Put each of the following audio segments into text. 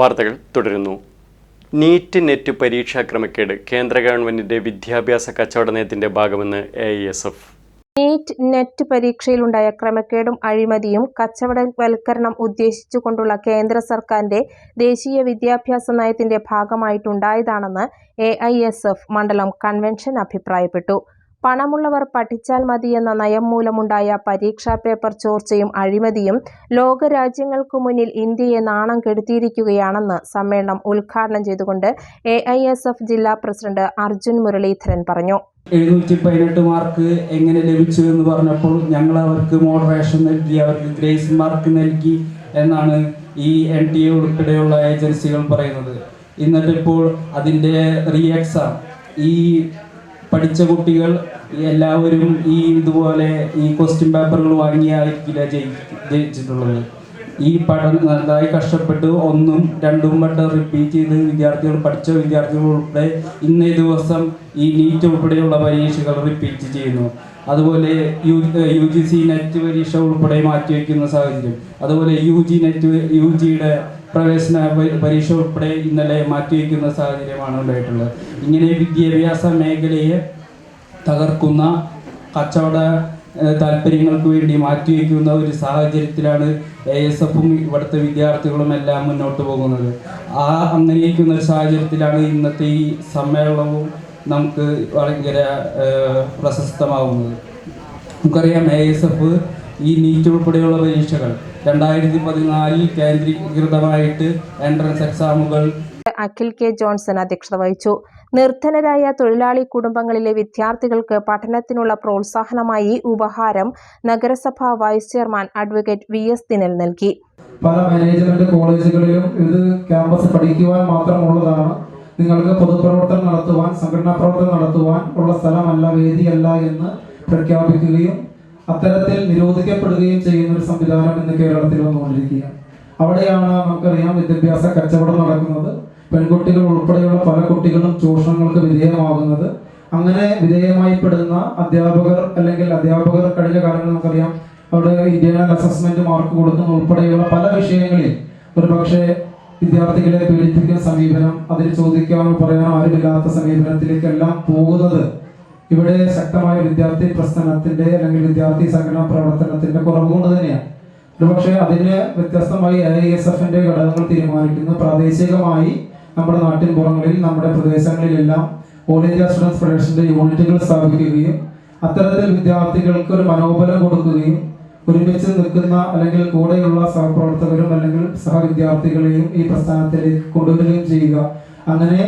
വാർത്തകൾ തുടരുന്നു. NEET net പരീക്ഷാ ക്രമക്കേട് കേന്ദ്ര ഗവൺമെന്റിന്റെ വിദ്യാഭ്യാസ കച്ചവട നയത്തിന്റെ ഭാഗമെന്ന് A S F NEET NET പരീക്ഷയിലുണ്ടായ ക്രമക്കേടും അഴിമതിയും കച്ചവടവൽക്കരണം ഉദ്ദേശിച്ചുകൊണ്ടുള്ള കേന്ദ്ര സർക്കാരിന്റെ ദേശീയ വിദ്യാഭ്യാസ നയത്തിന്റെ ഭാഗമായിട്ടുണ്ടായതാണെന്ന് എ മണ്ഡലം കൺവെൻഷൻ അഭിപ്രായപ്പെട്ടു. പണമുള്ളവർ പഠിച്ചാൽ മതിയെന്ന നയം മൂലമുണ്ടായ പരീക്ഷാ പേപ്പർ ചോർച്ചയും അഴിമതിയും ലോകരാജ്യങ്ങൾക്കു മുന്നിൽ ഇന്ത്യയെ നാണം കെടുത്തിയിരിക്കുകയാണെന്ന് സമ്മേളനം ഉദ്ഘാടനം ചെയ്തുകൊണ്ട് എ ജില്ലാ പ്രസിഡന്റ് അർജുൻ മുരളീധരൻ പറഞ്ഞു. എഴുന്നൂറ്റി പതിനെട്ട് മാർക്ക് എങ്ങനെ ലഭിച്ചു എന്ന് പറഞ്ഞപ്പോൾ ഞങ്ങൾ അവർക്ക് മോഡറേഷൻ നൽകി അവർക്ക് ഗ്രേസ് മാർക്ക് നൽകി എന്നാണ് ഈ എൻ ടി എ ഉൾപ്പെടെയുള്ള ഏജൻസികൾ പറയുന്നത്. എന്നിട്ടിപ്പോൾ അതിന്റെ റീ എക്സാം ഈ പഠിച്ച കുട്ടികൾ എല്ലാവരും ഈ ഇതുപോലെ ഈ ക്വസ്റ്റ്യൻ പേപ്പറുകൾ വാങ്ങിയായിരിക്കില്ല ജയി ജയിച്ചിട്ടുള്ളത്. ഈ പഠനം നന്നായി കഷ്ടപ്പെട്ട് ഒന്നും രണ്ടും വട്ടം റിപ്പീറ്റ് ചെയ്ത് വിദ്യാർത്ഥികൾ പഠിച്ച വിദ്യാർത്ഥികൾ ഉൾപ്പെടെ ഇന്നേ ദിവസം ഈ നീറ്റ് ഉൾപ്പെടെയുള്ള പരീക്ഷകൾ റിപ്പീറ്റ് ചെയ്യുന്നു. അതുപോലെ U U G C NET പരീക്ഷ ഉൾപ്പെടെ മാറ്റിവെക്കുന്ന സാഹചര്യം. അതുപോലെ യു ജി നെറ്റ് യു ജിയുടെ പ്രവേശന പരീക്ഷ ഉൾപ്പെടെ ഇന്നലെ മാറ്റിവെക്കുന്ന സാഹചര്യമാണ് ഉണ്ടായിട്ടുള്ളത്. ഇങ്ങനെ വിദ്യാഭ്യാസ മേഖലയെ തകർക്കുന്ന കച്ചവട താല്പര്യങ്ങൾക്ക് വേണ്ടി മാറ്റിവെക്കുന്ന ഒരു സാഹചര്യത്തിലാണ് എ എസ് എഫും ഇവിടുത്തെ വിദ്യാർത്ഥികളും എല്ലാം മുന്നോട്ട് പോകുന്നത്. ആ അങ്ങനെയിരിക്കുന്ന ഒരു സാഹചര്യത്തിലാണ് ഇന്നത്തെ ഈ സമ്മേളനവും നമുക്ക് ഭയങ്കര പ്രശസ്തമാവുന്നത്. നമുക്കറിയാം എ എസ് എഫ് ഈ നീറ്റ് ഉൾപ്പെടെയുള്ള പരീക്ഷകൾ രണ്ടായിരത്തി പതിനാലിൽ കേന്ദ്രീകൃതമായിട്ട് എൻട്രൻസ് എക്സാമുകൾ അഖിൽ കെ ജോൺസൺ അധ്യക്ഷത വഹിച്ചു. നിർധനരായ തൊഴിലാളി കുടുംബങ്ങളിലെ വിദ്യാർത്ഥികൾക്ക് പഠനത്തിനുള്ള പ്രോത്സാഹനമായി ഉപഹാരം നഗരസഭാ vice chairman advocate V S Dinal നൽകി. പല മാനേജ്മെന്റ് കോളേജുകളിലും ഇത് ക്യാമ്പസ് പഠിക്കുവാൻ മാത്രമുള്ളതാണ്. നിങ്ങൾക്ക് പൊതുപ്രവർത്തനം നടത്തുവാൻ സംഘടനാ പ്രവർത്തനം നടത്തുവാൻ ഉള്ള സ്ഥലമല്ല വേദിയല്ല എന്ന് പ്രഖ്യാപിക്കുകയും അത്തരത്തിൽ നിരോധിക്കപ്പെടുകയും ചെയ്യുന്ന ഒരു സംവിധാനം ഇന്ന് കേരളത്തിൽ വന്നുകൊണ്ടിരിക്കുകയാണ്. അവിടെയാണ് നമുക്കറിയാം വിദ്യാഭ്യാസ കച്ചവടം നടക്കുന്നത്. പെൺകുട്ടികൾ ഉൾപ്പെടെയുള്ള പല കുട്ടികളും ചൂഷണങ്ങൾക്ക് വിധേയമാകുന്നത്. അങ്ങനെ വിധേയമായി പെടുന്ന അധ്യാപകർ അല്ലെങ്കിൽ അധ്യാപകർ കഴിഞ്ഞ കാലങ്ങളിൽ നമുക്കറിയാം അവിടെ ഇന്ത്യൻ അസസ്മെന്റ് മാർക്ക് കൊടുക്കുന്ന. ഉൾപ്പെടെയുള്ള പല വിഷയങ്ങളിൽ ഒരു പക്ഷേ വിദ്യാർത്ഥികളെ പീഡിപ്പിക്കുന്ന സമീപനം അതിൽ ചോദിക്കാനോ പറയാനോ ആരുമില്ലാത്ത സമീപനത്തിലേക്കെല്ലാം പോകുന്നത്. ഇവിടെ ശക്തമായ വിദ്യാർത്ഥി പ്രസ്ഥാനത്തിന്റെ അല്ലെങ്കിൽ വിദ്യാർത്ഥി സംഘടനാ പ്രവർത്തനത്തിന്റെ കുറവുകൊണ്ട് തന്നെയാണ്. ഒരുപക്ഷെ അതിന് വ്യത്യസ്തമായി ഐ എസ് എഫിന്റെ ഘടകങ്ങൾ തീരുമാനിക്കുന്നു. പ്രാദേശികമായി നമ്മുടെ നാട്ടിൻ പുറങ്ങളിൽ നമ്മുടെ പ്രദേശങ്ങളിലെല്ലാം ഓൾ ഇന്ത്യ സ്റ്റുഡൻസ് ഫെഡറേഷന്റെ യൂണിറ്റുകൾ സ്ഥാപിക്കുകയും അത്തരത്തിൽ വിദ്യാർത്ഥികൾക്ക് ഒരു മനോബലം കൊടുക്കുകയും ഒരുമിച്ച് നിൽക്കുന്ന അല്ലെങ്കിൽ കൂടെയുള്ള സഹപ്രവർത്തകരും അല്ലെങ്കിൽ സഹവിദ്യാർത്ഥികളെയും ഈ പ്രസ്ഥാനത്തിലേക്ക് കൊണ്ടുവരികയും ചെയ്യുക. അങ്ങനെ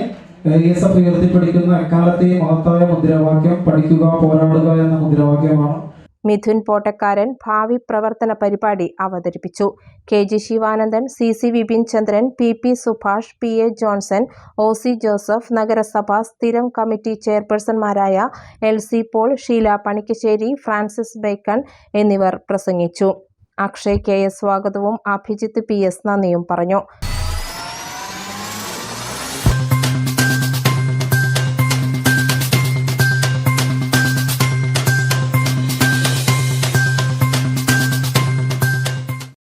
ഈ എസ് എഫ് ഉയർത്തിപ്പിടിക്കുന്ന എക്കാലത്തെയും മഹത്തായ മുദ്രാവാക്യം പഠിക്കുക പോരാടുക എന്ന മുദ്രാവാക്യമാണ് മിഥുൻ പോട്ടക്കാരൻ ഭാവി പ്രവർത്തന പരിപാടി അവതരിപ്പിച്ചു. K G Sivanandan C C Vipin Chandran P P Subhash P A Johnson O C Joseph നഗരസഭ സ്ഥിരം committee ചെയർപേഴ്സൺമാരായ L C Paul Sheela Panikkassery Francis Bacon എന്നിവർ പ്രസംഗിച്ചു. അക്ഷയ് കെ എസ് സ്വാഗതവും അഭിജിത്ത് പി എസ് നന്ദിയും പറഞ്ഞു.